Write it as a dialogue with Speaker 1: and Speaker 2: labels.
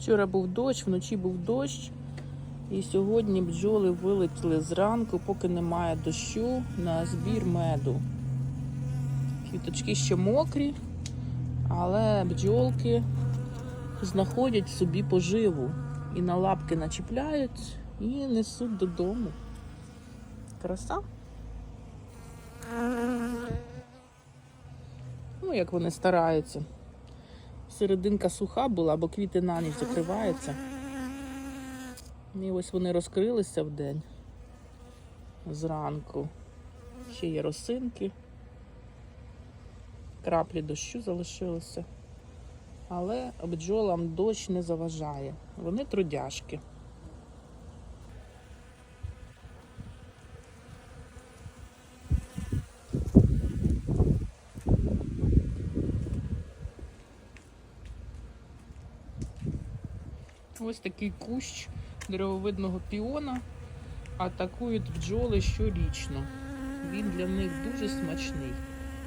Speaker 1: Вчора був дощ, вночі був дощ. І сьогодні бджоли вилетіли зранку, поки немає дощу, на збір меду. Квіточки ще мокрі, але бджолки знаходять собі поживу. І на лапки начіпляють і несуть додому. Краса. Ну, як вони стараються. Серединка суха була, бо квіти на ніч закриваються. І ось вони розкрилися в день зранку. Ще є росинки. Краплі дощу залишилися. Але бджолам дощ не заважає. Вони трудяшки. Ось такий кущ деревовидного піона атакують бджоли щорічно. Він для них дуже смачний.